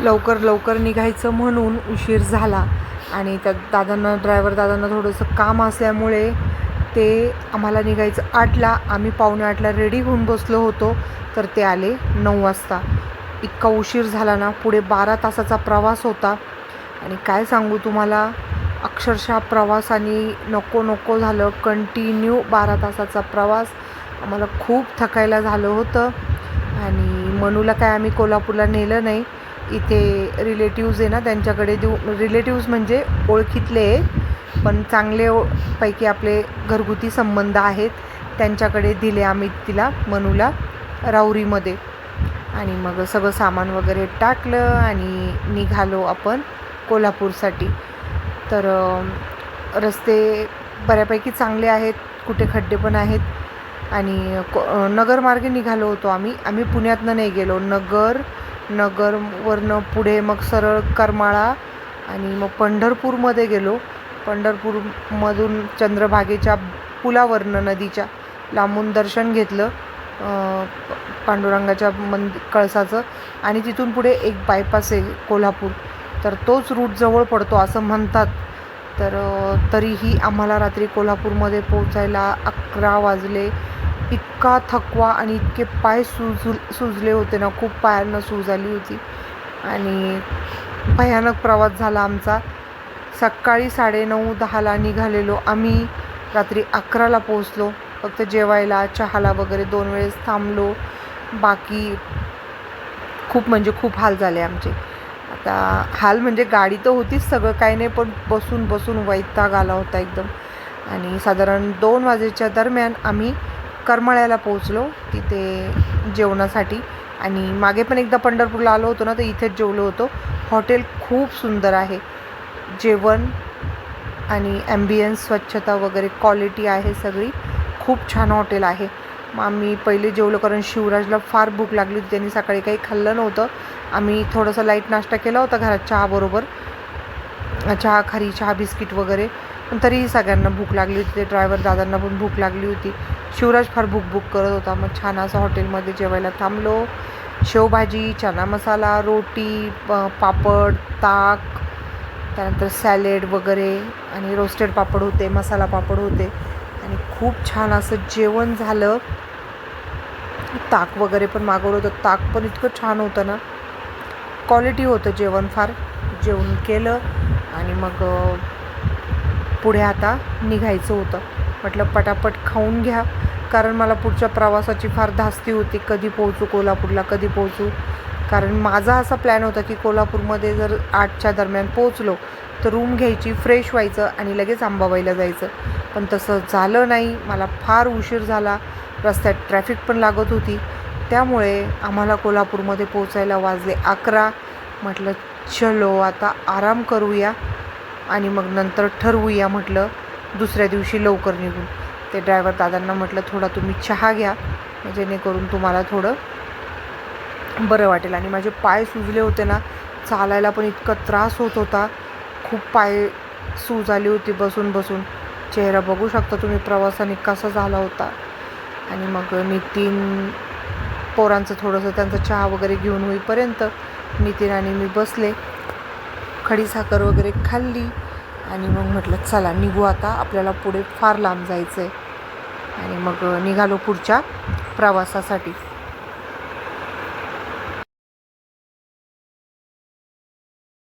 लवकर लवकर निघायचं म्हणून उशीर झाला. आणि त्या दादांना ड्रायव्हर दादांना थोडंसं काम असल्यामुळे ते आम्हाला निघायचं. आठला आम्ही पावणे आठला रेडी होऊन बसलो होतो तर ते आले नऊ वाजता. इतका उशीर झाला ना पुढे बारा तासाचा प्रवास होता. आणि काय सांगू तुम्हाला अक्षरशः प्रवासाने नको नको झालं. कंटिन्यू बारा तासाचा प्रवास. आम्हाला खूप थकायला झालं होतं. आणि मनूला काय आम्ही कोल्हापूरला नेलं नाही. इथे रिलेटिव्ज आहे ना त्यांच्याकडे देऊ रिलेटिव्ज म्हणजे ओळखीतले आहे, पण चांगले पैकी आपले घरगुती संबंध आहेत त्यांच्याकडे दिले आम्ही तिला मनूला राऊरीमध्ये. आणि मग सगळं सामान वगैरे टाकलं आणि निघालो आपण कोल्हापूरसाठी. तर रस्ते बऱ्यापैकी चांगले आहेत कुठे खड्डे पण आहेत. आणि को नगरमार्गे निघालो होतो आम्ही. आम्ही पुण्यातनं नाही गेलो. नगर नगरवरनं पुढे मग सरळ करमाळा आणि मग पंढरपूरमध्ये गेलो. पंढरपूरमधून चंद्रभागेच्या पुलावरनं नदीच्या लांबून दर्शन घेतलं पांडुरंगाच्या मंद कळसाचं आणि तिथून पुढे एक बायपास आहे कोल्हापूर. तर तोच रूट जवळ पडतो असं म्हणतात. तर तरीही आम्हाला रात्री कोल्हापूरमध्ये पोचायला अकरा वाजले. इतका थकवा आणि इतके पाय सुजू सुजले होते ना खूप पायांना सूज आली होती. आणि भयानक प्रवास झाला आमचा. सकाळी साडेनऊ दहाला निघालेलो. आम्ही रात्री अकराला पोचलो फक्त जेवायला चहाला वगैरे दोन वेळेस थांबलो. बाकी खूप म्हणजे खूप हाल झाले आमचे. आता हाल म्हणजे गाडी तर होतीच सगळं काही नाही पण बसून बसून वैताग आला होता एकदम. आणि साधारण दोन वाजेच्या दरम्यान आम्ही करमाळ्याला पोहोचलो तिथे जेवणासाठी. आणि मागे पण एकदा पंढरपूरला आलो होतो ना तर इथेच जेवलो होतो. हॉटेल खूप सुंदर आहे. जेवण आणि ॲम्बियन्स स्वच्छता वगैरे क्वालिटी आहे सगळी. खूप छान हॉटेल आहे. मग आम्ही पहिले जेवलो कारण शिवराजला फार भूक लागली होती. त्यांनी सकाळी काही खाल्लं नव्हतं. आम्ही थोडासा लाइट नाश्ता केला होता घरात चहाबरोबर चहा खारी चहा बिस्किट वगैरे. पण तरीही सगळ्यांना भूक लागली होती. ते ड्रायव्हर दादांना पण भूक लागली होती. शिवराज फार भूक बुक करत होता. मग छान असं हॉटेलमध्ये जेवायला थांबलो. शेवभाजी चना मसाला रोटी प- पापड ताक त्यानंतर सॅलेड वगैरे आणि रोस्टेड पापड होते मसाला पापड होते. आणि खूप छान असं जेवण झालं. ताक वगैरे पण मागवलं होतं. ताक पण इतकं छान होतं ना. क्वालिटी होतं जेवण फार. जेवण केलं आणि मग पुढे आता निघायचं होतं. म्हटलं पटापट खाऊन घ्या. कारण मला पुढच्या प्रवासाची फार धास्ती होती कधी पोहोचू कोल्हापूरला कधी पोहोचू. कारण माझा असा प्लॅन होता की कोल्हापूरमध्ये जर आठच्या दरम्यान पोहोचलो तर रूम घ्यायची फ्रेश व्हायचं आणि लगेच आंबाबाईला जायचं. पण तसं झालं नाही. मला फार उशीर झाला. रस्त्यात ट्रॅफिक पण लागत होती. त्यामुळे आम्हाला कोल्हापूरमध्ये पोचायला वाजले अकरा. म्हटलं चलो आता आराम करूया आणि मग नंतर ठरवूया म्हटलं. दुसऱ्या दिवशी लवकर निघून. ते ड्रायव्हर दादांना म्हटलं थोडा तुम्ही चहा घ्या जेणेकरून तुम्हाला थोडं बरं वाटेल. आणि माझे पाय सुजले होते ना चालायला पण इतका त्रास होत होता. खूप पाय सूज आली होती बसून बसून. चेहरा बघू शकता तुम्ही प्रवासाने कसा झाला होता. आणि मग नितीन पोरांचं थोडंसं त्यांचा चहा वगैरे घेऊन होईपर्यंत नितीन आणि मी बसले. खडीसाखर वगैरे खाल्ली. आणि मग म्हटलं चला निघू आता. आपल्याला पुढे फार लांब जायचं आहे आणि मग निघालो पुढच्या प्रवासासाठी.